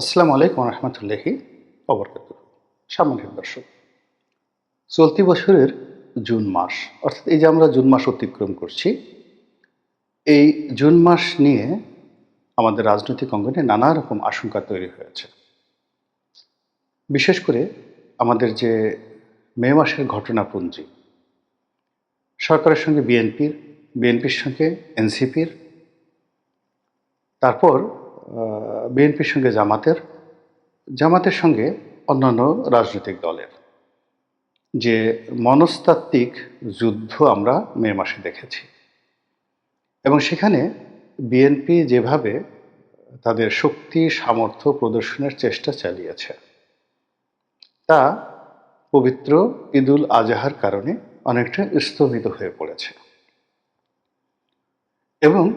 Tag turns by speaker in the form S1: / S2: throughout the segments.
S1: আসসালামু আলাইকুম রহমতুল্লাহি অবরকাত সামান্য দর্শক, চলতি বছরের জুন মাস, অর্থাৎ এই যে আমরা জুন মাস অতিক্রম করছি, এই জুন মাস নিয়ে আমাদের রাজনৈতিক অঙ্গনে নানা রকম আশঙ্কা তৈরি হয়েছে। বিশেষ করে আমাদের যে মে মাসের ঘটনাপুঞ্জি, সরকারের সঙ্গে বিএনপির বিএনপির সঙ্গে এনসিপির, তারপর বিএনপির সঙ্গে জামাতের জামাতের সঙ্গে অন্যান্য রাজনৈতিক দলের। যে মনস্তাত্ত্বিক যুদ্ধ আমরা মে মাসে দেখেছি। এবং সেখানে বিএনপি যেভাবে তাদের শক্তি, সামর্থ্য প্রদর্শনের চেষ্টা চালিয়েছে, তা পবিত্র ঈদুল আজহার কারণে অনেকটা স্থগিত হয়ে পড়েছে। এবং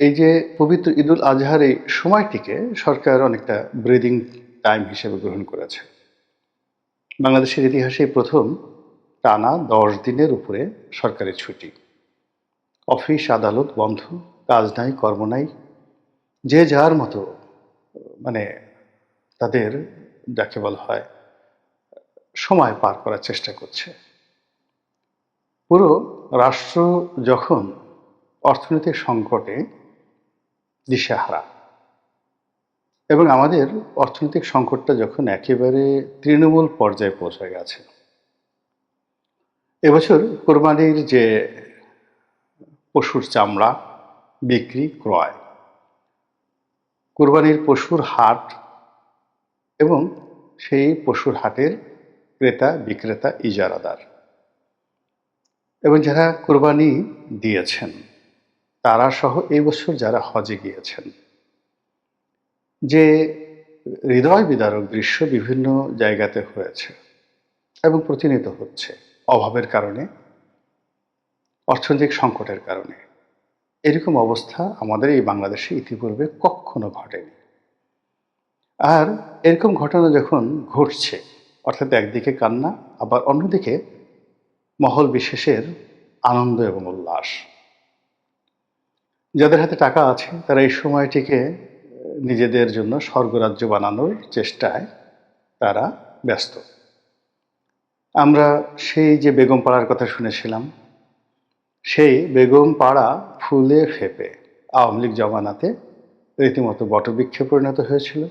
S1: এই যে পবিত্র ঈদুল আজহার এই সময়টিকে সরকার অনেকটা ব্রিদিং টাইম হিসেবে গ্রহণ করেছে। বাংলাদেশের ইতিহাসে প্রথম টানা দশ দিনের উপরে সরকারি ছুটি। অফিস আদালত বন্ধ, কাজ নাই, কর্ম নাই, যে যার মতো মানে তাদের যাকে বলা হয়, সময় পার করার চেষ্টা করছে। পুরো রাষ্ট্র যখন অর্থনৈতিক সংকটে দিশেহারা। এবং আমাদের অর্থনৈতিক সংকটটা যখন একেবারে তৃণমূল পর্যায়ে পৌঁছে গেছে। এবছর কোরবানির যে পশুর চামড়া, বিক্রি, ক্রয়, কোরবানির পশুর হাট এবং সেই পশুর হাটের ক্রেতা, বিক্রেতা, ইজারাদার। এবং যারা কোরবানি দিয়েছেন তারা সহ এই বছর যারা হজে গিয়েছেন। যে হৃদয় বিদারক দৃশ্য বিভিন্ন জায়গাতে হয়েছে এবং প্রতিনিয়ত হচ্ছে অভাবের কারণে, অর্থনৈতিক সংকটের কারণে। এরকম অবস্থা আমাদের এই বাংলাদেশে ইতিপূর্বে কখনো ঘটেনি। আর এরকম ঘটনা যখন ঘটছে, অর্থাৎ একদিকে কান্না, আবার অন্যদিকে মহল বিশেষের আনন্দ এবং উল্লাস। যাদের হাতে টাকা আছে, তারা এই সময়টিকে নিজেদের জন্য স্বর্গরাজ্য বানানোর চেষ্টায় তারা ব্যস্ত। আমরা সেই যে বেগম পাড়ার কথা শুনেছিলাম, সেই বেগম পাড়া ফুলে ফেপে আওয়ামী লীগ জমানাতে রীতিমতো বটবৃক্ষে পরিণত হয়েছিল।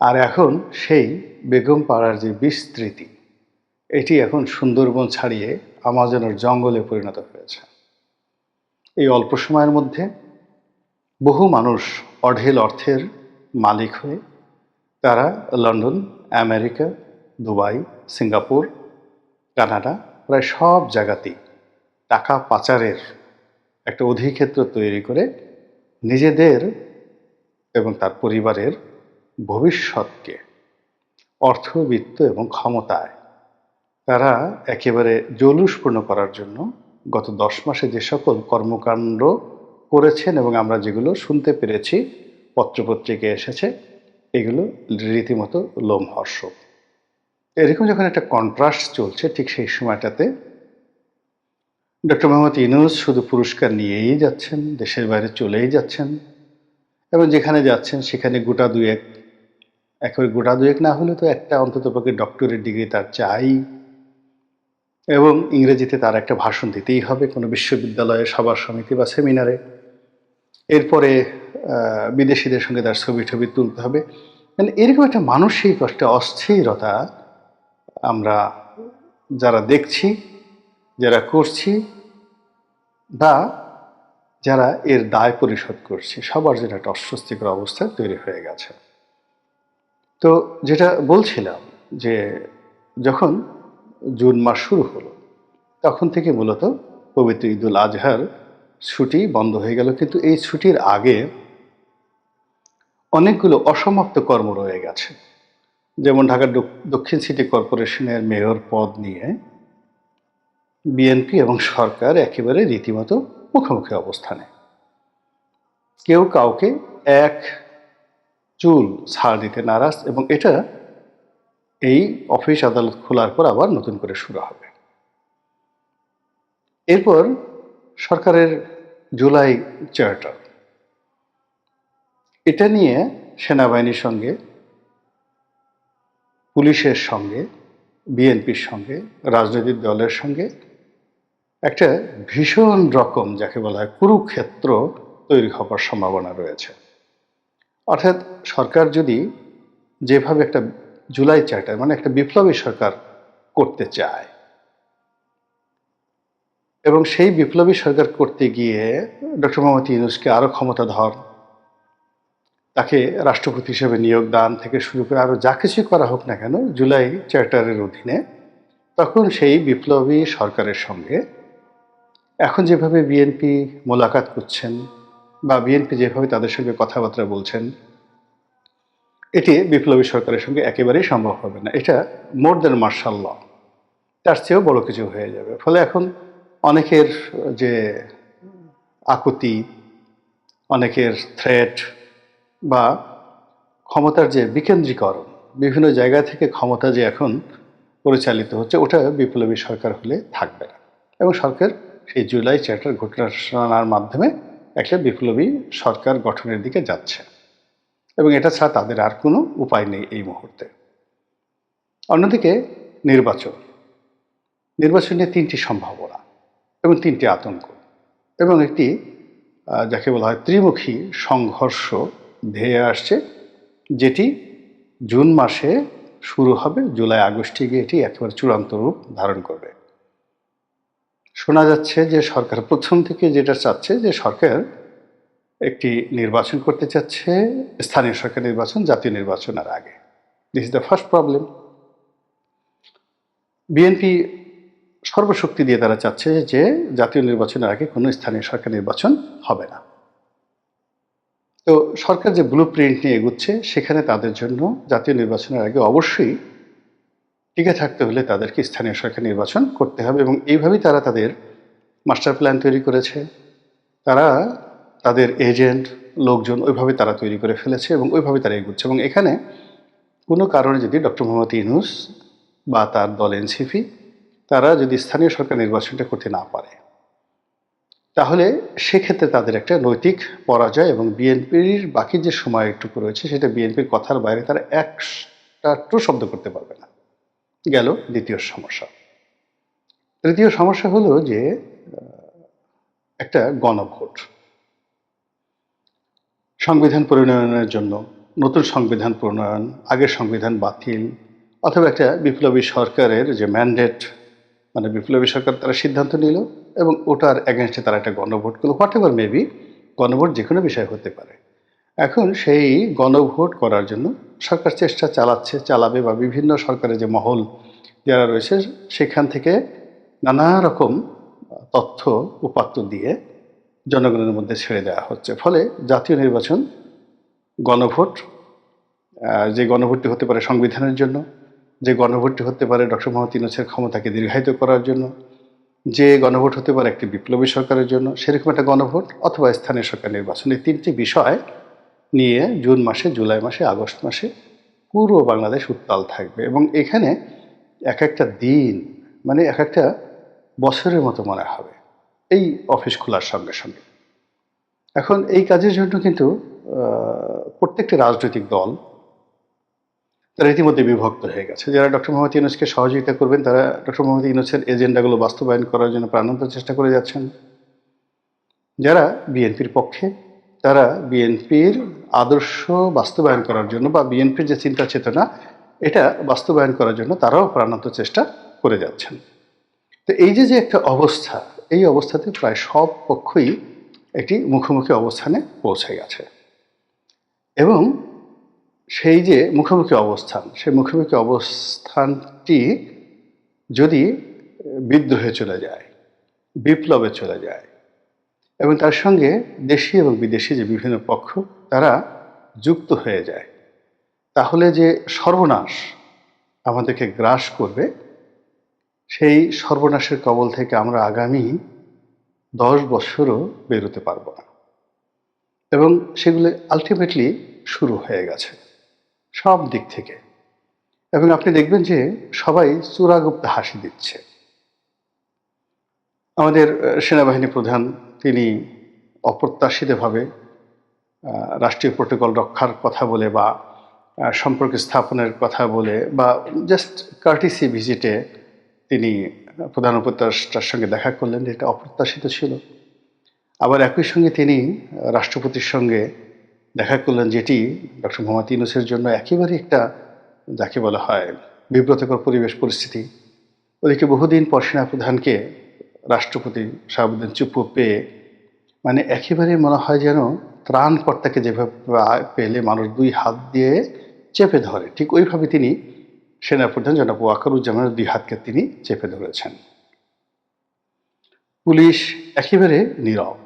S1: আর এখন সেই বেগম পাড়ার যে বিস্তৃতি, এটি এখন সুন্দরবন ছাড়িয়ে আমাজনের জঙ্গলে পরিণত হয়েছে। এই অল্প সময়ের মধ্যে বহু মানুষ অঢেল অর্থের মালিক হয়ে তারা London, America, Dubai, Singapore, Canada প্রায় সব জায়গাতেই টাকা পাচারের একটা অধিক্ষেত্র তৈরি করে নিজেদের এবং তার পরিবারের ভবিষ্যৎকে অর্থবিত্ত এবং ক্ষমতায় তারা একেবারে জলুসপূর্ণ করার জন্য গত দশ মাসে যে সকল কর্মকাণ্ড করেছেন এবং আমরা যেগুলো শুনতে পেরেছি পত্রপত্রিকায় এসেছে, এগুলো রীতিমতো লোমহর্ষক। এরকম যখন একটা কন্ট্রাস্ট চলছে ঠিক সেই সময়টাতে, ডক্টর মোহাম্মদ ইনুস শুধু পুরস্কার নিয়েই যাচ্ছেন, দেশের বাইরে চলেই যাচ্ছেন এবং যেখানে যাচ্ছেন সেখানে গোটা দুয়েক, একেবারে গোটা দুয়েক না হলে তো একটা অন্তত পক্ষে ডক্টরেট ডিগ্রি তার চাই। এবং ইংরেজিতে তার একটা ভাষণ দিতেই হবে কোনো বিশ্ববিদ্যালয়ে, সভা সমিতি বা সেমিনারে। এরপরে বিদেশিদের সঙ্গে তার ছবি ছবি তুলতে হবে। মানে এরকম একটা মানসিক, একটা অস্থিরতা আমরা যারা দেখছি, যারা করছি বা যারা এর দায় পরিশোধ করছি, সবার জন্য একটা অস্বস্তিকর অবস্থা তৈরি হয়ে গেছে। তো যেটা বলছিলাম যে যখন জুন মাস শুরু হলো। তখন থেকে মূলত পবিত্র ঈদুল আজহার ছুটি বন্ধ হয়ে গেল। কিন্তু এই ছুটির আগে অনেকগুলো অসমাপ্ত কর্ম রয়ে গেছে। যেমন ঢাকার দক্ষিণ সিটি কর্পোরেশনের মেয়র পদ নিয়ে বিএনপি এবং সরকার একেবারে রীতিমতো মুখোমুখি অবস্থানে। কেউ কাউকে এক চুল ছাড় দিতে নারাজ এবং এটা এই অফিস আদালত খোলার পর আবার নতুন করে শুরু হবে। এরপর সরকারের জুলাই চার্টার। এটা নিয়ে সেনাবাহিনীর সঙ্গে, পুলিশের সঙ্গে, বিএনপির সঙ্গে, রাজনৈতিক দলের সঙ্গে একটা ভীষণ রকম যাকে বলা হয় কুরুক্ষেত্র তৈরি হবার সম্ভাবনা রয়েছে। অর্থাৎ সরকার যদি যেভাবে একটা জুলাই চার্টার মানে একটা বিপ্লবী সরকার করতে চায়। এবং সেই বিপ্লবী সরকার করতে গিয়ে ডক্টর মোহাম্মদ ইউনুসকে আরও ক্ষমতাধর, তাকে রাষ্ট্রপতি হিসেবে নিয়োগ দান থেকে শুরু করে আরও যা কিছুই করা হোক না কেন, জুলাই চার্টারের অধীনে তখন সেই বিপ্লবী সরকারের সঙ্গে এখন যেভাবে বিএনপি মোলাকাত করছেন বা বিএনপি যেভাবে তাদের সঙ্গে কথাবার্তা বলছেন এটি বিপ্লবী সরকারের সঙ্গে একেবারেই সম্ভব হবে না। এটা মোর দেন মার্শাল ল তার চেয়েও বড় কিছু হয়ে যাবে। ফলে এখন অনেকের যে আকুতি, অনেকের থ্রেট বা ক্ষমতার যে বিকেন্দ্রীকরণ, বিভিন্ন জায়গা থেকে ক্ষমতা যে এখন পরিচালিত হচ্ছে, ওটা বিপ্লবী সরকার হলে থাকবে না। এবং সরকার সেই জুলাই চ্যাপ্টার ঘোষণার মাধ্যমে একটা বিপ্লবী সরকার গঠনের দিকে যাচ্ছে। এবং এটা ছাড়া তাদের আর কোনো উপায় নেই এই মুহূর্তে। অন্যদিকে নির্বাচন। নির্বাচনে তিনটি সম্ভাবনা এবং তিনটি আতঙ্ক এবং একটি যাকে বলা হয় ত্রিমুখী সংঘর্ষ ধেয়ে আসছে, যেটি জুন মাসে শুরু হবে, জুলাই আগস্টে গিয়ে এটি একেবারে চূড়ান্ত রূপ ধারণ করবে। শোনা যাচ্ছে যে সরকার প্রথম থেকে যেটা চাচ্ছে যে সরকার একটি নির্বাচন করতে চাচ্ছে স্থানীয় সরকার নির্বাচন, জাতীয় নির্বাচনের আগে। This is the first problem BNP সর্বশক্তি দিয়ে তারা চাচ্ছে যে জাতীয় নির্বাচনের আগে কোনো স্থানীয় সরকার নির্বাচন হবে না। তো সরকার যে ব্লু প্রিন্ট নিয়ে এগুচ্ছে, সেখানে তাদের জন্য জাতীয় নির্বাচনের আগে অবশ্যই টিকে থাকতে হলে তাদেরকে স্থানীয় সরকার নির্বাচন করতে হবে এবং এইভাবেই তারা তাদের মাস্টার প্ল্যান তৈরি করেছে। তারা তাদের এজেন্ট লোকজন ওইভাবে তারা তৈরি করে ফেলেছে এবং ওইভাবে তারা এগুচ্ছে। এবং এখানে কোনো কারণে যদি ডক্টর মোহাম্মদ ইউনুস বা তার দল এনসিপি তারা যদি স্থানীয় সরকার নির্বাচনটা করতে না পারে, তাহলে সেক্ষেত্রে তাদের একটা নৈতিক পরাজয় এবং বিএনপির বাকি যে সময়টুকু রয়েছে সেটা বিএনপির কথার বাইরে তারা একটা টু শব্দ করতে পারবে না। গেল দ্বিতীয় সমস্যা। তৃতীয় সমস্যা হলো যে একটা গণভোট। সংবিধান প্রণয়নের জন্য, নতুন সংবিধান প্রণয়ন, আগের সংবিধান বাতিল, অথবা একটা বিপ্লবী সরকারের যে ম্যান্ডেট মানে বিপ্লবী সরকার তারা সিদ্ধান্ত নিল এবং ওটার অ্যাগেনস্টে তারা একটা গণভোট করল হোয়াট এভার মেবি গণভোট যে কোনো বিষয় হতে পারে। এখন সেই গণভোট করার জন্য সরকার চেষ্টা চালাচ্ছে, চালাবে বা বিভিন্ন সরকারের যে মহল যারা রয়েছে, সেখান থেকে নানা রকম তথ্য উপাত্ত দিয়ে জনগণের মধ্যে ছেড়ে দেওয়া হচ্ছে। ফলে জাতীয় নির্বাচন, গণভোট যে গণভোটটি হতে পারে সংবিধানের জন্য, যে গণভোটটি হতে পারে ডক্টর মোহাম্মদ ইউনুসের ক্ষমতাকে দীর্ঘায়িত করার জন্য, যে গণভোট হতে পারে একটি বিপ্লবী সরকারের জন্য, সেরকম একটা গণভোট অথবা স্থানীয় সরকার নির্বাচন। এই তিনটি বিষয় নিয়ে জুন মাসে, জুলাই মাসে, আগস্ট মাসে পুরো বাংলাদেশ উত্তাল থাকবে। এবং এখানে এক একটা দিন মানে এক একটা বছরের মতো মনে হবে। এই অফিস খোলার সঙ্গে সঙ্গে। এখন এই কাজের জন্য কিন্তু প্রত্যেকটি রাজনৈতিক দল তারা ইতিমধ্যে বিভক্ত হয়ে গেছে। যারা ডক্টর মোহাম্মদ ইউনুসকে সহযোগিতা করবেন, তারা ডক্টর মোহাম্মদ ইউনুসের এজেন্ডাগুলো বাস্তবায়ন করার জন্য প্রাণান্ত চেষ্টা করে যাচ্ছেন। যারা বিএনপির পক্ষে, তারা বিএনপির আদর্শ বাস্তবায়ন করার জন্য বা বিএনপির যে চিন্তা চেতনা, এটা বাস্তবায়ন করার জন্য তারাও প্রাণান্ত চেষ্টা করে যাচ্ছেন। তো এই যে যে একটা অবস্থা এই অবস্থাতে প্রায় সব পক্ষই একটি মুখোমুখি অবস্থানে পৌঁছে গেছে। এবং সেই যে মুখোমুখি অবস্থান, সেই মুখোমুখি অবস্থানটি যদি বিদ্রোহে চলে যায়, বিপ্লবে চলে যায়, এবং তার সঙ্গে দেশি এবং বিদেশি যে বিভিন্ন পক্ষ, তারা যুক্ত হয়ে যায়, তাহলে যে সর্বনাশ আমাদেরকে গ্রাস করবে সেই সর্বনাশের কবল থেকে আমরা আগামী দশ বছরও বেরোতে পারব না। এবং সেগুলো আলটিমেটলি শুরু হয়ে গেছে, সব দিক থেকে। এবং আপনি দেখবেন যে সবাই চূড়াগুপ্ত হাসি দিচ্ছে। আমাদের সেনাবাহিনী প্রধান তিনি অপ্রত্যাশিতভাবে রাষ্ট্রীয় প্রোটোকল রক্ষার কথা বলে বা সম্পর্ক স্থাপনের কথা বলে বা জাস্ট কার্টিসি ভিজিটে প্রধান উপদেষ্টার সঙ্গে দেখা করলেন এটা অপ্রত্যাশিত ছিল। আবার একই সঙ্গে তিনি রাষ্ট্রপতির সঙ্গে দেখা করলেন, যেটি ডক্টর মোহাম্মদ ইউনুসের জন্য একেবারে একটা, যাকে বলা হয়, বিব্রতকর পরিবেশ পরিস্থিতি। ওদিকে বহুদিন পর সেনাপ্রধানকে রাষ্ট্রপতি শাহাবুদ্দিন চুপ্পু পেয়ে মানে একেবারে মনে হয় যেন ত্রাণকর্তাকে যেভাবে পেলে মানুষ দুই হাত দিয়ে চেপে ধরে, ঠিক ওইভাবে তিনি সেনাপ্রধান জনাব ওয়াকারুজ্জামানের দুই হাতকে তিনি চেপে ধরেছেন। পুলিশ একেবারে নীরব।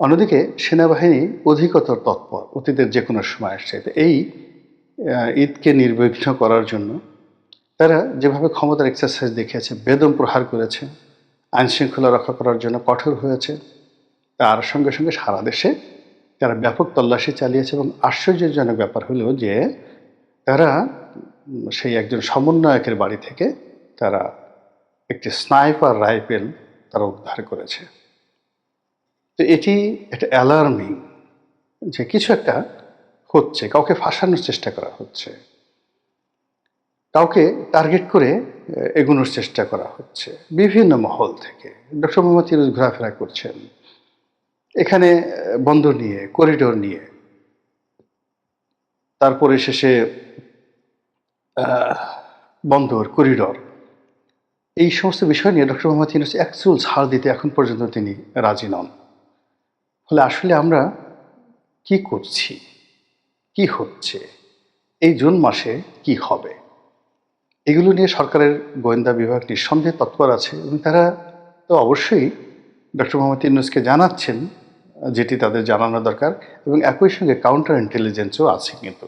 S1: অন্যদিকে সেনাবাহিনী অধিকতর তৎপর, অতীতের যে কোনো সময় আসছে। এই ঈদকে নির্বিঘ্ন করার জন্য তারা যেভাবে ক্ষমতার এক্সারসাইজ দেখিয়েছে, বেদম প্রহার করেছে আইন শৃঙ্খলা রক্ষা করার জন্য কঠোর হয়েছে, তার সঙ্গে সঙ্গে সারা দেশে তারা ব্যাপক তল্লাশি চালিয়েছে এবং আশ্চর্যজনক ব্যাপার হলো যে তারা সেই একজন সমন্বয়কের বাড়ি থেকে তারা একটি স্নাইপার রাইফেল তারা উদ্ধার করেছে। তো এটি একটা অ্যালার্মিং যে কিছু একটা হচ্ছে, কাউকে ফাঁসানোর চেষ্টা করা হচ্ছে, কাউকে টার্গেট করে এগোনোর চেষ্টা করা হচ্ছে, বিভিন্ন মহল থেকে। ডক্টর মোহাম্মদ ইউনুস ঘোরাফেরা করছেন, এখানে বন্দর নিয়ে, করিডোর নিয়ে, তারপরে শেষে বন্দর করিডোর এই সমস্ত বিষয় নিয়ে ডক্টর মোহাম্মদ ইউনুস অ্যাকচুয়াল ছাড় দিতে এখন পর্যন্ত তিনি রাজি নন। ফলে আসলে আমরা কি করছি? কি হচ্ছে? এই জুন মাসে কি হবে? এগুলো নিয়ে সরকারের গোয়েন্দা বিভাগ নিঃসন্দেহে তৎপর আছে এবং তারা তো অবশ্যই ডক্টর মোহাম্মদ ইউনুসকে জানাচ্ছেন, যেটি তাদের জানানো দরকার এবং একই সঙ্গে কাউন্টার ইন্টেলিজেন্সও আছে কিন্তু।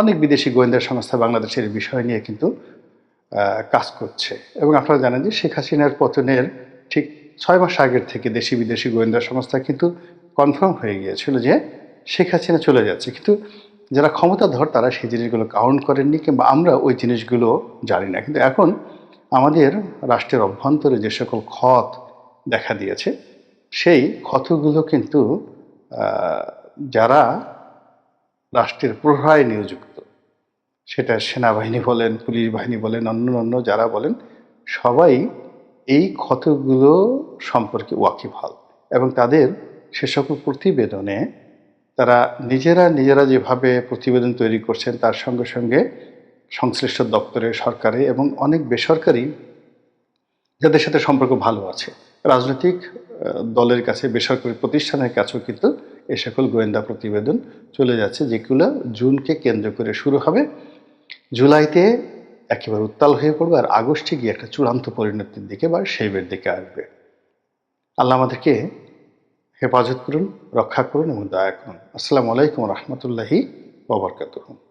S1: অনেক বিদেশি গোয়েন্দা সংস্থা বাংলাদেশের বিষয় নিয়ে কিন্তু কাজ করছে। এবং আপনারা জানেন যে শেখ হাসিনার পতনের ঠিক ছয় মাস আগের থেকে দেশি বিদেশি গোয়েন্দা সংস্থা কিন্তু কনফার্ম হয়ে গিয়েছিল যে শেখ হাসিনা চলে যাচ্ছে। কিন্তু যারা ক্ষমতাধর তারা সেই জিনিসগুলো কাউন্ট করেননি কিংবা আমরা ওই জিনিসগুলো জানি না। কিন্তু এখন আমাদের রাষ্ট্রের অভ্যন্তরে যে সকল ক্ষত দেখা দিয়েছে, সেই ক্ষতগুলো কিন্তু যারা রাষ্ট্রের প্রহরায় নিয়োজিত সেটা সেনাবাহিনী বলেন, পুলিশ বাহিনী বলেন, অন্য অন্য যারা বলেন, সবাই এই ক্ষতগুলো সম্পর্কে ওয়াকিবহাল এবং তাদের সে সকল প্রতিবেদনে তারা নিজেরা নিজেরা যেভাবে প্রতিবেদন তৈরি করছেন, তার সঙ্গে সঙ্গে সংশ্লিষ্ট দপ্তরে সরকারে এবং অনেক বেসরকারি যাদের সাথে সম্পর্ক ভালো আছে। রাজনৈতিক দলের কাছে, বেসরকারি প্রতিষ্ঠানের কাছেও কিন্তু এ সকল গোয়েন্দা প্রতিবেদন চলে যাচ্ছে, যেগুলো জুনকে কেন্দ্র করে শুরু হবে। জুলাইতে একেবারে উত্তাল হয়ে পড়বে আর আগস্টে গিয়ে একটা চূড়ান্ত পরিণতির দিকে বা শেবের দিকে আসবে। আল্লাহ আমাদেরকে হেফাজত করুন, রক্ষা করুন এবং দয়া করুন। আসসালামু আলাইকুম রহমতুল্লাহি ওবরকাতুহ